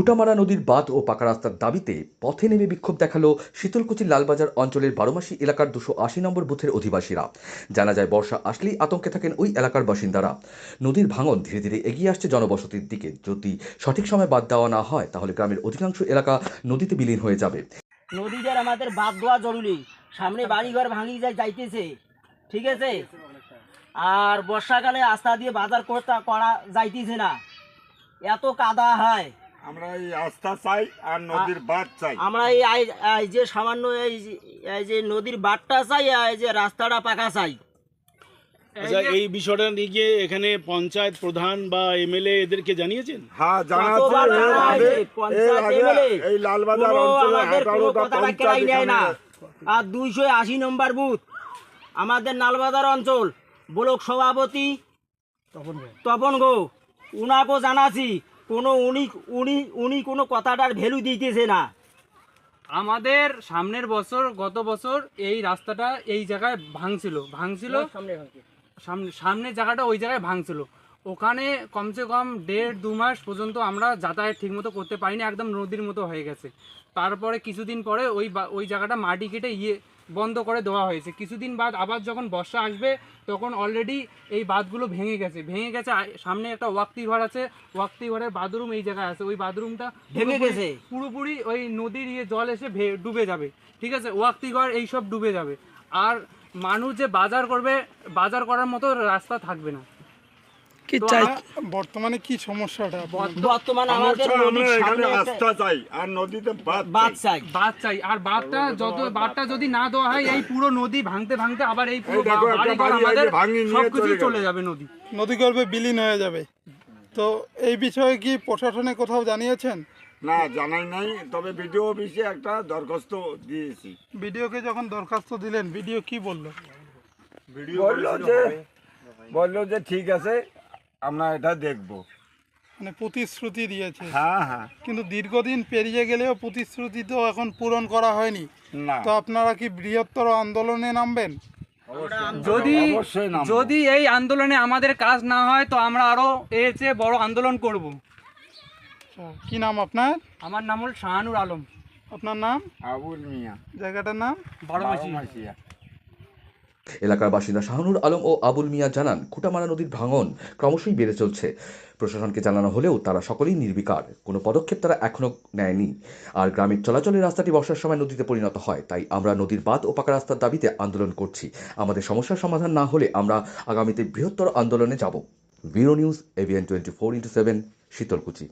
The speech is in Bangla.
খুঁটামারা নদীর বাঁধ ও পাকা রাস্তার দাবিতে পথে নেমে বিক্ষোভ দেখাল শীতলকুচির লালবাজার অঞ্চলের বারোমাসি এলাকার দুশো আশি নম্বর বুথের অধিবাসীরা। জানা যায়, বর্ষা আসলেই আতঙ্কে থাকেন ওই এলাকার বাসিন্দারা। নদীর ভাঙন ধীরে ধীরে এগিয়ে আসছে জনবসতির দিকে। যদি সঠিক সময় বাদ দেওয়া না হয়, তাহলে গ্রামের অধিকাংশ এলাকা নদীতে বিলীন হয়ে যাবে। নদীদের আমাদের বাদ দেওয়া জরুরি। সামনে বাড়িঘর ভাঙি যায় যাইতেছে। ঠিক আছে? আর বর্ষাকালে আস্থা দিয়ে বাজার করতে করা যাইতেছে না। এত কাদা হয়। আমরা এই আস্থা চাই আর নদীর বাঁধ চাই। আমরা এই এই যে সামান্য এই যে- এই যে নদীর বাটটা চাই আর এই যে রাস্তাটা পাকা চাই। আচ্ছা এই বিষয়টা নিয়ে গিয়ে এখানে পঞ্চায়েত প্রধান বা এমএলএ এদেরকে জানিয়েছেন? হ্যাঁ জানা কতবার আছে এর জানা আগে হয়েছে, এর পঞ্চায়েত আগে MLA এই লালবাজার অঞ্চলে আমাদের কোনো এগারোটা নেয় পঞ্চায়েত না। আর দুইশো আশি নম্বর বুথ আমাদের নালবাজার অঞ্চল ব্লক সভাপতি তপন গো। উনাকেও জানাছি কোনো উনি উনি উনি কোনো কথাটার ভ্যালু দিতেছে না। আমাদের সামনের বছর গত বছর এই রাস্তাটা এই জায়গায় ভাঙছিল। ভাঙছিল সামনে সামনের জায়গাটা ওই জায়গায় ভাঙছিল। ওখানে কমসে কম দেড় দু মাস পর্যন্ত আমরা যাতায়াত ঠিকমতো করতে পারিনি একদম নদীর মতো হয়ে গেছে। তারপরে কিছুদিন পরে ওই ওই জায়গাটা মাটি কেটে ইয়ে বন্ধ করে দেওয়া হয়েছে। কিছুদিন বাদ আবার যখন বর্ষা আসবে তখন অলরেডি এই বাঁধগুলো ভেঙে গেছে। ভেঙে গেছে সামনে একটা ওয়াক্তি ঘর আছে। ওয়াক্তি ঘরের বাথরুম এই জায়গায় আছে। ওই বাথরুমটা ভেঙে গেছে। পুরোপুরি ওই নদীর ইয়ে জল এসে ভে- ডুবে যাবে। ঠিক আছে? ওয়াক্তি ঘর এইসব ডুবে যাবে। আর মানুষ যে বাজার করবে বাজার করার মতো রাস্তা থাকবে না। কি চাই? বর্তমানে কি সমস্যাটা? বর্তমান আমাদের চাই, আমরা এখানে একটা চাই আর নদীতে বাঁধ চাই। চাই। চাই। আর বাঁধটা যত বাঁধটা যদি না দেওয়া হয় এই পুরো নদী ভাঙতে ভাঙতে আবার এই পুরো আমাদের সবকিছু চলে যাবে নদী। নদী নদীগর্ভে বিলীন হয়ে যাবে। তো এই বিষয়ে কি প্রশাসনে কোথাও জানিয়েছেন? না জানাই নাই তবে বিডিও অফিসে একটা দরখাস্ত দিয়েছি। ভিডিওকে যখন দরখাস্ত দিলেন ভিডিও কি বলল? বলল যে বলল যে ঠিক আছে আমরা এটা দেখব। মানে প্রতিশ্রুতি দিয়েছে। হ্যাঁ হ্যাঁ। কিন্তু দীর্ঘদিন পেরিয়ে গেলেও প্রতিশ্রুতি তো এখন পূরণ করা হয়নি। না। তো আপনারা কি বৃহত্তর আন্দোলনে নামবেন? যদি যদি এই আন্দোলনে আমাদের কাজ না হয় তো আমরা আরও এর চেয়ে বড় আন্দোলন করব। আচ্ছা, কি নাম আপনার? আমার নাম হল শাহানুর আলম। আপনার নাম? আবুল মিয়া। জায়গাটার নাম? বারোমাসি বারোমাসিয়া। এলাকার বাসিন্দা শাহানুর আলম ও আবুল মিয়া জানান, খুঁটামারা নদীর ভাঙন ক্রমশই বেড়ে চলছে। প্রশাসনকে জানানো হলেও তারা সকলেই নির্বিকার। কোনো পদক্ষেপ তারা এখনও নেয়নি। আর গ্রামের চলাচলের রাস্তাটি বর্ষার সময় নদীতে পরিণত হয়, তাই আমরা নদীর বাঁধ ও পাকা রাস্তার দাবিতে আন্দোলন করছি। আমাদের সমস্যার সমাধান না হলে আমরা আগামীতে বৃহত্তর আন্দোলনে যাব। Bureau news AVN twenty four into seven, Sitalkuchi.